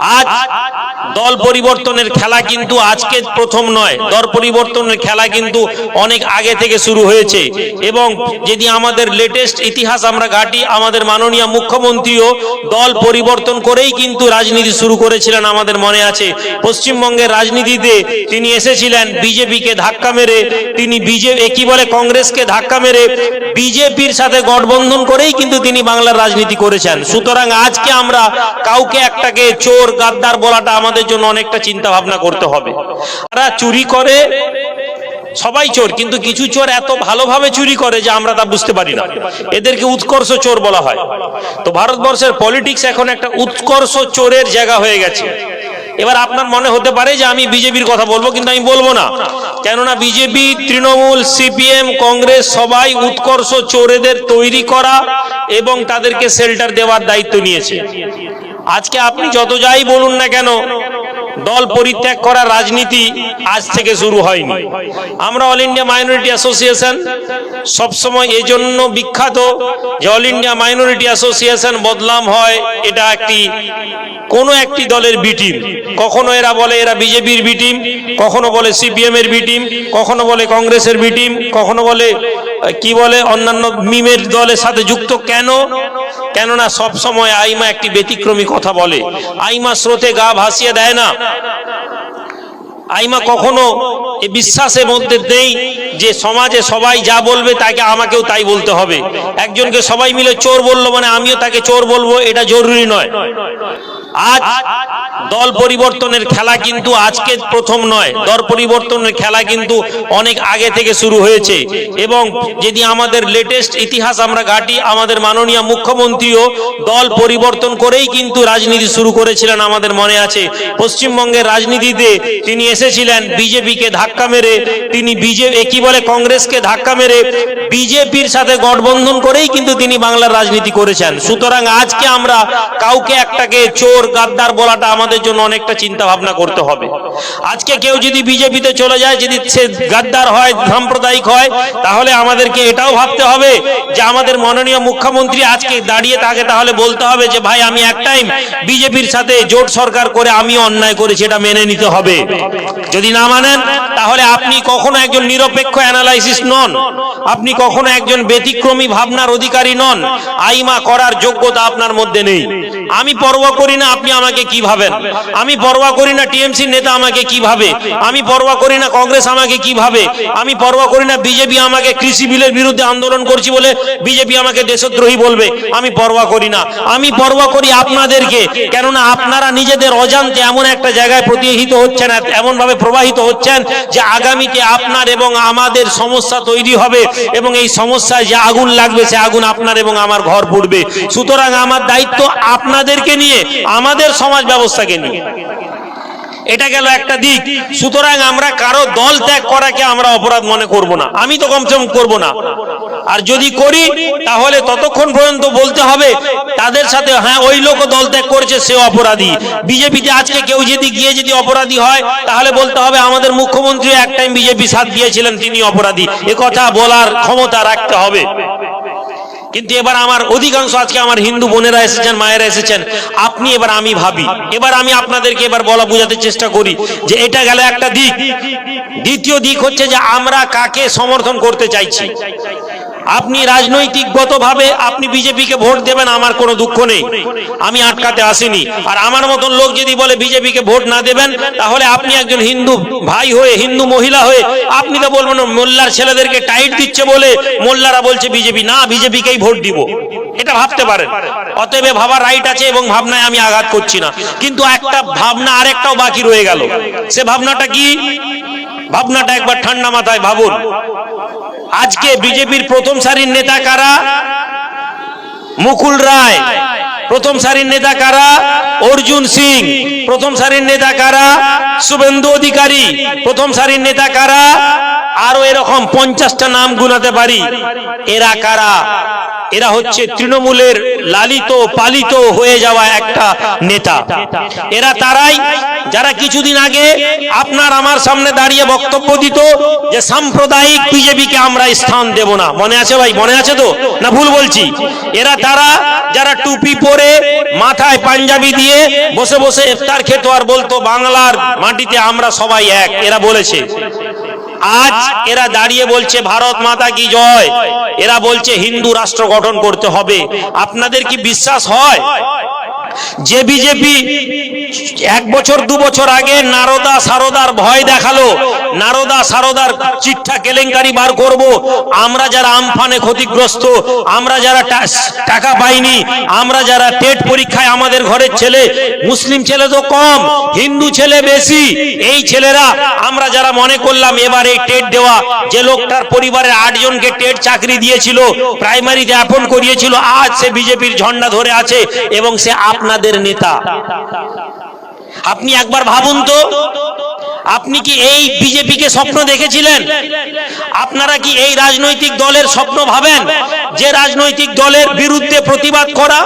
আজ দল পরিবর্তনের খেলা কিন্তু আজকে প্রথম নয়। দল পরিবর্তনের খেলা কিন্তু অনেক আগে থেকে শুরু হয়েছে। এবং যদি আমাদের লেটেস্ট ইতিহাস আমরা ঘাটি, আমাদের মাননীয় মুখ্যমন্ত্রীও দল পরিবর্তন করেই কিন্তু রাজনীতি শুরু করেছিলেন আমাদের মনে আছে। পশ্চিমবঙ্গের রাজনীতিতে তিনি এসেছিলেন, বিজেপিকে ধাক্কা মেরে, তিনি বিজেপি কি বলে, কংগ্রেসকে ধাক্কা মেরে, বিজেপির সাথে গঠবন্ধন করেই কিন্তু তিনি বাংলার রাজনীতি করেছেন। সুতরাং আজকে আমরা কাউকে একটাকে চোর, গাদ্দার বলাটা আমাদের জন্য অনেকটা চিন্তা ভাবনা করতে হবে। তারা চুরি করে, সবাই চোর, কিন্তু কিছু চোর এত ভালোভাবে চুরি করে যে আমরা তা বুঝতে পারি না। এদেরকে উৎকর্ষ চোর বলা হয়। তো ভারতবর্ষের পলিটিক্স এখন একটা উৎকর্ষ চোরের জায়গা হয়ে গেছে। এবার আপনার মনে হতে পারে যে আমি বিজেপির কথা বলব, কিন্তু আমি বলব না। কেননা বিজেপি, তৃণমূল, সিপিএম, কংগ্রেস সবাই উৎকর্ষ চোরেদের তৈরি করা এবং তাদেরকে শেল্টার দেওয়ার দায়িত্ব নিয়েছে। আজকে আপনি যত যাই বলুন না কেন, দল পরিত্যাগ করার রাজনীতি আজ থেকে শুরু হয়নি। আমরা অল ইন্ডিয়া মাইনরিটি অ্যাসোসিয়েশন সবসময় জন্য বিখ্যাত যে অল ইন্ডিয়া মাইনরিটি অ্যাসোসিয়েশন বদলাম হয়, এটা একটি, কোনো একটি দলের বি টিম কখনো এরা বলে এরা বিজেপির বি টিম কখনো বলে সিপিএম এর বি টিম কখনো বলে কংগ্রেসের বি টিম কখনো বলে, কি বলে অন্যান্য মিমের দলের সাথে যুক্ত কেন? কেননা সবসময় আইমা একটি ব্যতিক্রমী কথা বলে। আইমা স্রোতে গা ভাসিয়ে দেয় না। আইমা কখনো বিশ্বাসের মধ্যে নেই যে সমাজে সবাই যা বলবে তাকে আমাকেও তাই বলতে হবে। একজনকে সবাই মিলে চোর বলল মানে আমিও তাকে চোর বলব, এটা জরুরি নয়। আজ দল পরিবর্তনের খেলা কিন্তু আজকে প্রথম নয়। দল পরিবর্তনের খেলা কিন্তু অনেক আগে থেকে শুরু হয়েছে এবং যদি আমাদের লেটেস্ট ইতিহাস আমরা ঘাটি, আমাদের মাননীয় মুখ্যমন্ত্রীও দল পরিবর্তন করেই কিন্তু রাজনীতি শুরু করেছিলেন আমাদের মনে আছে। পশ্চিমবঙ্গের রাজনীতিতে তিনি এসেছিলেন, বিজেপিকে ধাক্কা মেরে, তিনি বিজেপি কি বলে, কংগ্রেসকে ধাক্কা মেরে, বিজেপির সাথে গঠবন্ধন করেই কিন্তু তিনি বাংলার রাজনীতি করেছেন। সুতরাং আজকে আমরা কাউকে একটাকে চোর, গাদ্দার বলাটা আমাদের জন্য অনেকটা চিন্তা ভাবনা করতে হবে। আজকে কেউ যদি বিজেপিতে চলে যায়, যদি সে গাদ্দার হয়, সাম্প্রদায়িক হয়, তাহলে আমাদেরকে এটাও ভাবতে হবে যে আমাদের মাননীয় মুখ্যমন্ত্রী আজকে দাঁড়িয়ে তাকে তাহলে বলতে হবে যে, ভাই, আমি এক টাইম বিজেপির সাথে জোট সরকার করে আমি অন্যায় করেছি, এটা মেনে নিতে হবে। যদি না মানেন, তাহলে আপনি কখনো একজন নিরপেক্ষ অ্যানালাইসিস নন। আপনি কখনো একজন ব্যতিক্রমী ভাবনার অধিকারী নন। আইমা করার যোগ্যতা আপনার মধ্যে নেই। আমি পরোয়া করি না, আপনি আমাকে কি ভাবেন? আমি পরোয়া করি না, টিএমসি নেতা আমাকে কি ভাবে? আমি পরোয়া করি না, কংগ্রেস আমাকে কি ভাবে? আমি পরোয়া করি না, বিজেপি আমাকে কৃষি বিলের বিরুদ্ধে আন্দোলন করছি বলে বিজেপি আমাকে দেশদ্রোহী বলবে। আমি পরোয়া করি না। আমি পরোয়া করি আপনাদেরকে, কেননা আপনারা নিজেদের অজান্তে এমন একটা জায়গায় প্রতিহিত হচ্ছেন এমন ভাবে প্রবাহিত হচ্ছেন যে আগামীতে আপনার এবং আমাদের সমস্যা তৈরি হবে এবং এই সমস্যায় যে আগুন লাগবে, সে আগুন আপনার এবং আমার ঘর পড়বে। সুতরাং আমার দায়িত্ব আপনাদেরকে নিয়ে, আমাদের সমাজ ব্যবস্থাকে নিয়ে। এটা গেল একটা দিক। সুতরাং আমরা কারও দল ত্যাগ করাকে আমরা অপরাধ মনে করব না। আমি তো কমসে কম করব না। আর যদি করি, তাহলে ততক্ষণ পর্যন্ত বলতে হবে, তাদের সাথে হ্যাঁ ওই লোকও দল ত্যাগ করেছে, সে অপরাধী। বিজেপিতে আজকে কেউ যদি গিয়ে যদি অপরাধী হয়, তাহলে বলতে হবে, আমাদের মুখ্যমন্ত্রী এক টাইম বিজেপি সাথ দিয়েছিলেন, তিনি অপরাধী। কথা বলার ক্ষমতা রাখতে হবে। কিন্তু এবার আমার অধিকাংশ আজকে আমার হিন্দু বোনেরা এসেছেন, মায়েরা এসেছেন। আপনি এবার আমি ভাবি, এবার আমি আপনাদেরকে এবার বলা বোঝাতে চেষ্টা করি যে এটা গেল একটা দিক। দ্বিতীয় দিক হচ্ছে যে আমরা কাকে সমর্থন করতে চাইছি? আপনি রাজনৈতিকগতভাবে আপনি বিজেপিকে ভোট দেবেন, আমার কোনো দুঃখ নেই। আমি আটকাতে আসিনি। আর আমার মতন লোক যদি বলে বিজেপিকে ভোট না দেবেন, তাহলে আপনি একজন হিন্দু ভাই হয়ে, হিন্দু মহিলা হয়ে, আপনি তো বলবেন মোল্লার ছেলেদেরকে টাইট দিচ্ছে বলে মোল্লারা বলছে বিজেপি। না, বিজেপিকেই ভোট দিব। এটা ভাবতে পারেন। অতএব ভাবার রাইট আছে এবং ভাবনায় আমি আঘাত করছি না। কিন্তু একটা ভাবনা আরেকটাও বাকি রয়ে গেল। সে ভাবনাটা কি? ভাবনাটা একবার ঠান্ডা মাথায় ভাবুন। আজকে বিজেপির প্রথম সারির নেতা কারা? মুকুল রায়। প্রথম সারির নেতা কারা? অর্জুন সিং। প্রথম সারির নেতা কারা? শুভেন্দু অধিকারী। প্রথম সারির নেতা কারা? আরও এরকম পঞ্চাশটা নাম গুনাতে পারি। এরা কারা? এরা হচ্ছে তৃণমূলের লালিত, পালিত হয়ে যাওয়া একটা নেতা। এরা তারাই যারা কিছুদিন আগে আপনার আমার সামনে দাঁড়িয়ে বক্তব্য দিত যে সাম্প্রদায়িক বিজেপিকে আমরা স্থান দেব না। মনে আছে ভাই? মনে আছে তো? না ভুল বলছি? এরা তারা যারা টুপি পরে মাথায় পাঞ্জাবি দিয়ে বসে বসে ইফতার খেত আর বলতো, বাংলার মাটিতে আমরা সবাই এক। এরা বলেছে। আজ এরা দাঁড়িয়ে বলছে, ভারত মাতা কি জয়? এরা বলছে, হিন্দু রাষ্ট্র গঠন করতে হবে। আপনাদের কি বিশ্বাস হয়? যে বিজেপি এক বছর, দু বছর আগে নারদা সারদার ভয় দেখাল। নারদা সারদার চিঠা কেলেঙ্কারি বার করব। আমরা যারা আমফানে ক্ষতিগ্রস্ত, আমরা যারা টাকা পাইনি, আমরা যারা টেট পরীক্ষায় আমাদের ঘরের ছেলে, মুসলিম ছেলে তো কম, হিন্দু ছেলে বেশি, এই ছেলেরা আমরা যারা মনে করলাম এবার এই টেট দেওয়া, যে লোকটার পরিবারের আটজনকে টেট চাকরি দিয়েছিল, প্রাইমারিতে অ্যাপন করিয়েছিল, আজ সে বিজেপির ঝন্ডা ধরে আছে এবং সে আপনাদের নেতা। আপনি একবার ভাবুন তো, আপনি কি এই বিজেপিকে স্বপ্ন দেখেছিলেন? আপনারা কি এই রাজনৈতিক দলের স্বপ্ন ভাবেন যে রাজনৈতিক দলের বিরুদ্ধে প্রতিবাদ করা?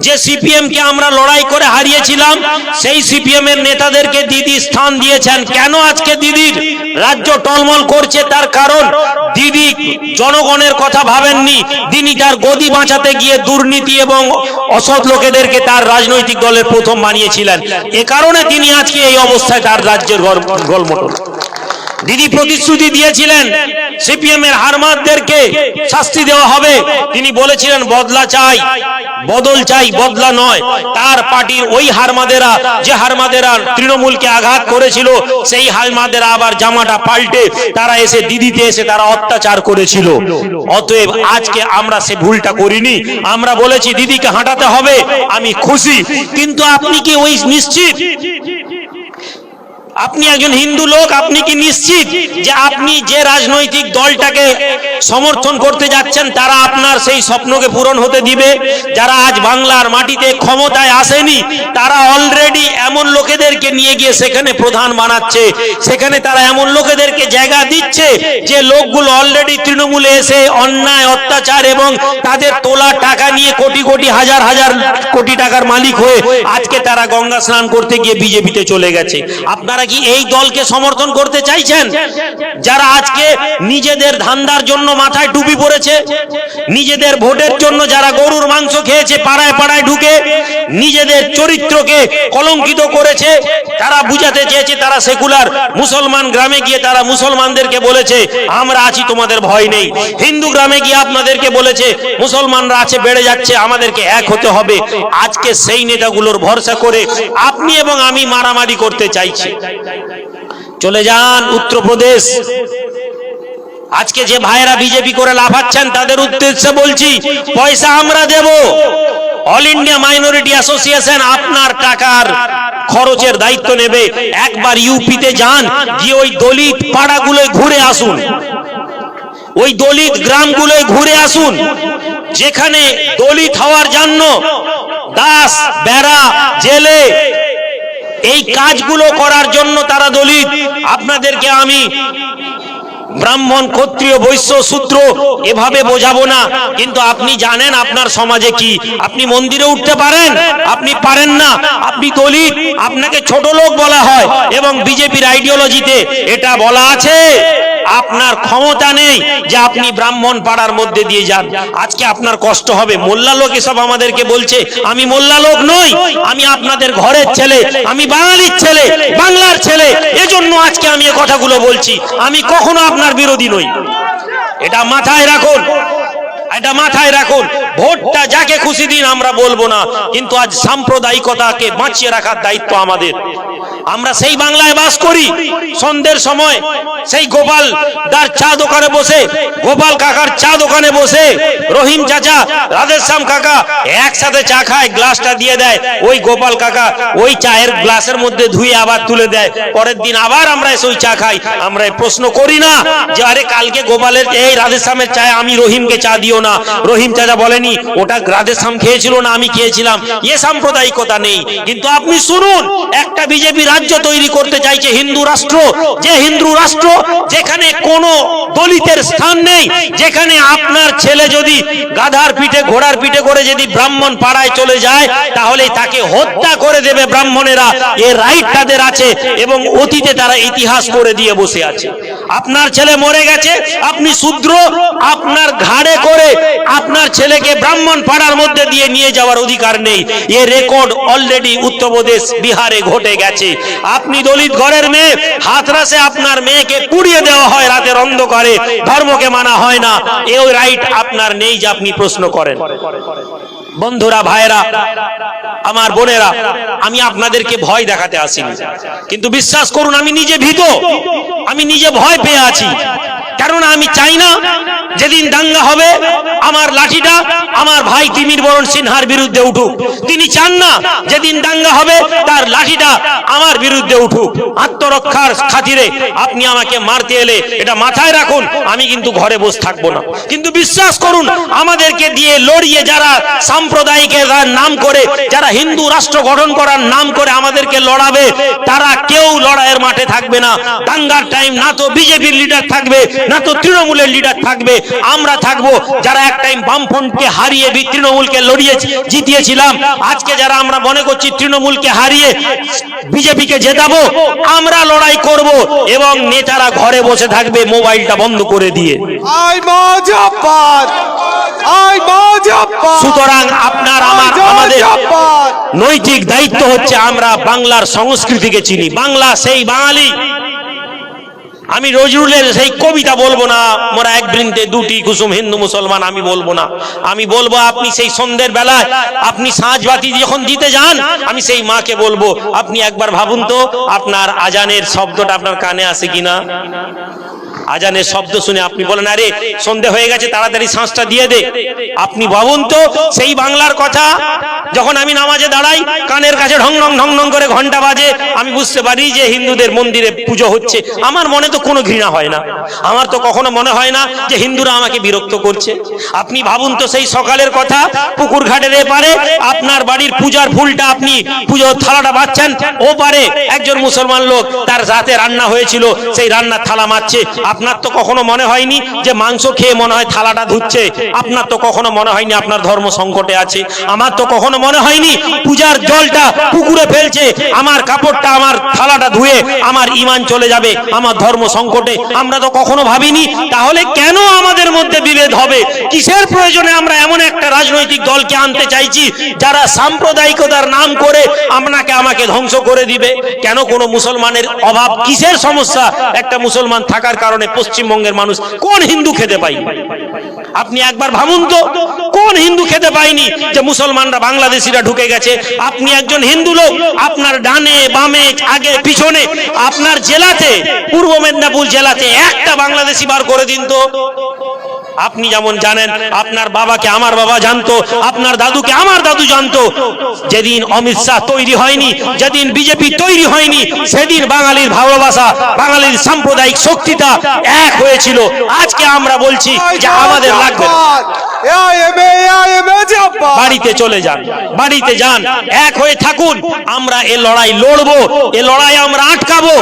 যে সিপিএম কে আমরা লড়াই করে হারিয়েছিলাম, সেই সিপিএম এর নেতাদেরকে দিদি স্থান দিয়েছেন। কেন আজকে দিদির রাজ্য টলমল করছে? তার কারণ দিদি জনগণের কথা ভাবেননি। তিনি তার গদি বাঁচাতে গিয়ে দুর্নীতি এবং অসৎ লোকেদেরকে তার রাজনৈতিক দলের প্রথম বানিয়েছিলেন। এ কারণে তিনি আজকে এই অবস্থায় তার রাজ্যের গল- গোলমটল দিদি প্রতিশ্রুতি দিয়েছিলেন সিপিএম এর হারমাতদেরকে শাস্তি দেওয়া হবে, তিনি বলেছিলেন, বদলা চাই, বদল চাই, বদলা নয়। তার পার্টির ওই হারমাদেরা, যে হারমাদেরা তৃণমূলকে আঘাত করেছিল, সেই হারমাদেরা আবার জামাটা পাল্টে তারা এসে দিদিতে এসে তারা অত্যাচার করেছিল। অতএব আজকে আমরা সে ভুলটা করিনি। আমরা বলেছি, দিদিকে হাঁটাতে হবে, আমি খুশি। কিন্তু আপনি কি ওই নিশ্চিত? আপনি একজন হিন্দু লোক, আপনি কি নিশ্চিত যে আপনি যে রাজনৈতিক দলটাকে সমর্থন করতে যাচ্ছেন, তারা আপনার সেই স্বপ্নকে পূরণ হতে দিবে? যারা আজ বাংলার মাটিতে ক্ষমতায় আসেনি, তারা অলরেডি এমন লোকেদেরকে নিয়ে গিয়ে সেখানে প্রধান বানাচ্ছে। সেখানে তারা এমন লোকেদেরকে জায়গা দিচ্ছে যে লোকগুলো অলরেডি তৃণমূলে এসে অন্যায়, অত্যাচার এবং তাদের তোলা টাকা নিয়ে কোটি কোটি, হাজার হাজার কোটি টাকার মালিক হয়ে আজকে তারা গঙ্গা স্নান করতে গিয়ে বিজেপিতে চলে গেছে। আপনারা কি এই দলকে সমর্থন করতে চাইছেন? যারা আজকে নিজেদের ধান্দার জন্য মাথায় টুপি পড়েছে নিজেদের ভোটের জন্য যারা গরুর মাংস খেয়েছে, পাড়ায় পাড়ায় ঢুকে নিজেদের চরিত্রকে কলঙ্কিত করেছে, তারা বুঝাতে চেয়েছে তারা সেকুলার মুসলমান গ্রামে গিয়ে তারা মুসলমানদেরকে বলেছে, আমরা আছি, তোমাদের ভয় নেই। হিন্দু গ্রামে গিয়ে আপনাদেরকে বলেছে, মুসলমানরা আছে, বেড়ে যাচ্ছে, আমাদেরকে এক হতে হবে। আজকে সেই নেতাগুলোর ভরসা করে আপনি এবং আমি মারামারি করতে চাইছি। চলে যান উত্তরপ্রদেশ। আজকে যে ভাইয়েরা বিজেপি করে লাফাচ্ছেন, তাদের উদ্দেশ্যে বলছি, পয়সা আমরা দেব। অল ইন্ডিয়া মাইনরিটি অ্যাসোসিয়েশন আপনার টাকার খরচের দায়িত্ব নেবে। একবার ইউপিতে যান, গিয়ে ওই দলিত পাড়াগুলোয় ঘুরে আসুন। ওই দলিত গ্রামগুলোয় ঘুরে আসুন। যেখানে দলিত হওয়ার জন্য দাস, বেড়া, জেলে এই কাজগুলো করার জন্য তারা দলিত। আপনাদেরকে আমি ব্রাহ্মণ, ক্ষত্রিয়, বৈশ্য সূত্র এভাবে বোঝাবো না। কিন্তু আপনি জানেন আপনার সমাজে কি? আপনি মন্দিরে উঠতে পারেন, আপনি পারেন না। আপনি দলিত, আপনাকে ছোট লোক বলা হয় এবং বিজেপির আইডিওলজিতে এটা বলা আছে। আপনার ক্ষমতা নেই যে আপনি ব্রাহ্মণ পাড়ার মধ্যে দিয়ে যান। আজকে আপনার কষ্ট হবে। মোল্লা লোক এসব আমাদেরকে বলছে, আমি মোল্লা লোক নই, আমি আপনাদের ঘরের ছেলে, আমি বাঙালির ছেলে, বাংলার ছেলে। এজন্য আজকে আমি এ কথাগুলো বলছি। আমি কখনো আপনার বিরোধী নই। এটা মাথায় রাখুন। এটা মাথায় রাখুন। ভোটটা যাকে খুশি দিন আমরা বলব না, কিন্তু আজ সাম্প্রদায়িকতাকে বাঁচিয়ে রাখার দায়িত্ব আমাদের। আমরা সেই বাংলায় বাস করি, সন্ধ্যের সময় সেই গোপাল দার চা দোকানে বসে, গোপাল কাকার চা দোকানে বসে, রহিম চাচা, রাধেশ্যাম কাকা একসাথে চা খায়, গ্লাসটা দিয়ে দেয়, ওই গোপাল কাকা ওই চায়ের গ্লাসের মধ্যে ধুয়ে আবার তুলে দেয়। পরের দিন আবার আমরা এসে ওই চা খাই। আমরা প্রশ্ন করি না যে, আরে কালকে গোপালের, এই রাধেশ্যামের চায় আমি রহিমকে চা দিও না। রহিম চাচা বলেন বলেনি ওটা রাধেশ্যাম খেয়েছিল না আমি খেয়েছিলাম। এ সাম্প্রদায়িকতা নেই। কিন্তু আপনি শুনুন, একটা বিজেপি রাজ্য তৈরি করতে চাইছে হিন্দু রাষ্ট্র, যে হিন্দু রাষ্ট্র যেখানে কোনো দলিতের স্থান নেই, যেখানে আপনার ছেলে যদি গাধার পিঠে, ঘোড়ার পিঠে করে যদি ব্রাহ্মণ পাড়ায় চলে যায় তাহলে তাকে হত্যা করে দেবে ব্রাহ্মণেরা। এর রাইট তাদের আছে এবং অতীতে তারা ইতিহাস করে দিয়ে বসে আছে। আপনার ছেলে মরে গেছে, আপনি শূদ্র, আপনার ঘাড়ে করে আপনার ছেলেকে ব্রাহ্মণ পাড়ার মধ্যে দিয়ে নিয়ে যাওয়ার অধিকার নেই। এ রেকর্ড অলরেডি উত্তরপ্রদেশ বিহারে ঘটে গেছে। আপনি দলিত ঘরের মেয়ে, হাতরাসে আপনার মেয়েকে পুড়িয়ে দেওয়া হয় রাতের অন্ধকারে, ধর্মকে মানা হয় না। এই রাইট আপনার নেই যে আপনি প্রশ্ন করেন। বন্ধুরা ভাইরা আমার বোনেরা, আমি আপনাদেরকে ভয় দেখাতে আসিনি। কিন্তু বিশ্বাস করুন, আমি নিজে ভীত। আমি নিজে ভয় পেয়ে আছি। কারণ আমি চাই না যেদিন দাঙ্গা হবে, আমার লাঠিটা আমার ভাই তিমির বরণ সিনহার বিরুদ্ধে উঠুক। তিনি চান না যেদিন দাঙ্গা হবে, তার লাঠিটা আমার বিরুদ্ধে উঠুক। আত্মরক্ষার খাতিরে আপনি আমাকে মারতে এলে এটা মাথায় রাখুন, আমি কিন্তু ঘরে বসে থাকব না। কিন্তু বিশ্বাস করুন, আমাদেরকে দিয়ে লড়িয়ে যারা সাম্প্রদায়িকের নাম করে, যারা হিন্দু রাষ্ট্র গঠন করার নাম করে আমাদেরকে লড়াবে, তারা কেউ লড়াইয়ের মাঠে থাকবে না। দাঙ্গার টাইম না তো বিজেপির লিডার থাকবে না তো তৃণমূলের লিডার থাকবে আমরা থাকব। যারা এক টাইম বামফ্রন্টকে হারিয়ে বি- তৃণমূলকে লড়িয়ে জিতিয়েছিলাম আজকে যারা আমরা মনে করছি তৃণমূলকে হারিয়ে বিজেপিকে জেতাবো আমরা লড়াই করব এবং নেতারা ঘরে বসে থাকবে মোবাইলটা বন্ধ করে দিয়ে। সুতরাং আপনার আমার আমাদের নৈতিক দায়িত্ব হচ্ছে আমরা বাংলার সংস্কৃতিকে চিনি। বাংলা সেই বাঙালি। আমি নজরুলের সেই কবিতা বলব না। মোরা এক বৃন্দে দুটি কুসুম হিন্দু মুসলমান, আমি বলব না। আমি বলব, আপনি সেই সন্ধ্যের বেলায় আপনি সাঁজ বাতি যখন দিতে যান, আমি সেই মাকে বলব, আপনি একবার ভাবুন তো আপনার আজানের শব্দটা আপনার কানে আছে কিনা? আজানের শব্দ শুনে আপনি বলেন, আরে, সন্ধে হয়ে গেছে, তাড়াতাড়ি শ্বাসটা দিয়ে দে। আপনি ভাবুন তো, সেই বাংলার কথা, যখন আমি নামাজে দাঁড়াই, কানের কাছে ঢং ঢং ঢং ঢং করে ঘণ্টা বাজে, আমি বুঝতে পারি যে হিন্দুদের মন্দিরে পুজো হচ্ছে। আমার মনে তো কোনো ঘৃণা হয় না। আমার তো কখনো মনে হয় না যে হিন্দুরা আমাকে বিরক্ত করছে। আপনি ভাবুন তো, সেই সকালের কথা, পুকুর ঘাটের এপারে আপনার বাড়ির পূজার ফুলটা আপনি পুজোর থালাটা বাচ্চান ও পারে একজন মুসলমান লোক, তার রাতে রান্না হয়েছিল, সেই রান্নার থালা মারছে। আপনার তো কখনো মনে হয়নি যে মাংস খেয়ে মনে হয় থালাটা ধুচ্ছে? আপনার তো কখনো মনে হয়নি আপনার ধর্ম সংকটে আছে? আমার তো কখনো মনে হয়নি পূজার জলটা পুকুরে ফেলছে, আমার কাপড়টা, আমার থালাটা ধুয়ে আমার ইমান চলে যাবে, আমার ধর্ম সংকটে। আমরা তো কখনো ভাবিনি, তাহলে কেন আমাদের মধ্যে বিভেদ হবে? কিসের প্রয়োজনে আমরা এমন একটা রাজনৈতিক দলকে আনতে চাইছি, যারা সাম্প্রদায়িকতার নাম করে আপনাকে আমাকে ধ্বংস করে দিবে। কেন? কোনো মুসলমানের অভাব কিসের সমস্যা? একটা মুসলমান থাকার কারণে পশ্চিমবঙ্গের মানুষ কোন হিন্দু খেতে পাই আপনি একবার ভাবুন তো, কোন হিন্দু খেতে পায়নি যে মুসলমানরা বাংলাদেশিরা ঢুকে গেছে? আপনি একজন হিন্দু লোক, আপনার ডানে, বামে, আগে, পিছনে, আপনার জেলাতে, পূর্ব মেদিনীপুর জেলাতে একটা বাংলাদেশি বার করে দিন তো। আপনি যেমন জানেন, আপনার বাবাকে আমার বাবা জানতো, আপনার দাদুকে আমার দাদু জানতো। যেদিন অমিত শাহ তৈরি হয়নি, যেদিন বিজেপি তৈরি হয়নি, সেদিন বাঙালির ভালোবাসা, বাঙালির সাম্প্রদায়িক শক্তিটা এক হয়েছিল। আজকে আমরা বলছি যে আমাদের লাগবে বাড়িতে চলে যান, বাড়িতে যান, এক হয়ে থাকুন। আমরা এ লড়াই লড়বো, এ লড়াই আমরা আটকাবো।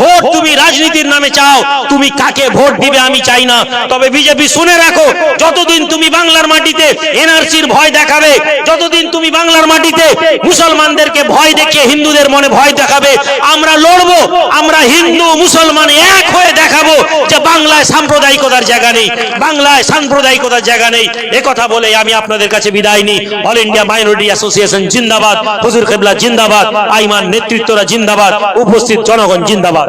ভোট তুমি রাজনীতির নামে চাও, তুমি কাকে ভোট দিবে আমি চাই না। তবে বিজেপি শুনে রাখো, যতদিন তুমি বাংলার মাটিতে এনআরসির ভয় দেখাবে, যতদিন তুমি বাংলার মাটিতে মুসলমানদেরকে ভয় দেখিয়ে হিন্দুদের মনে ভয় দেখাবে, আমরা লড়বো, আমরা হিন্দু মুসলমান এক হয়ে দেখাবো যে বাংলায় সাম্প্রদায়িকতার জায়গা নেই, বাংলায় সাম্প্রদায়িকতার জায়গা নেই। কথা বলে আমি আপনাদের কাছে বিদায় নিই। অল ইন্ডিয়া মাইনরিটি অ্যাসোসিয়েশন জিন্দাবাদ, হুজুর কেবলা জিন্দাবাদ, আইমান নেতৃত্বরা জিন্দাবাদ, উপস্থিত জনগণ জিন্দাবাদ।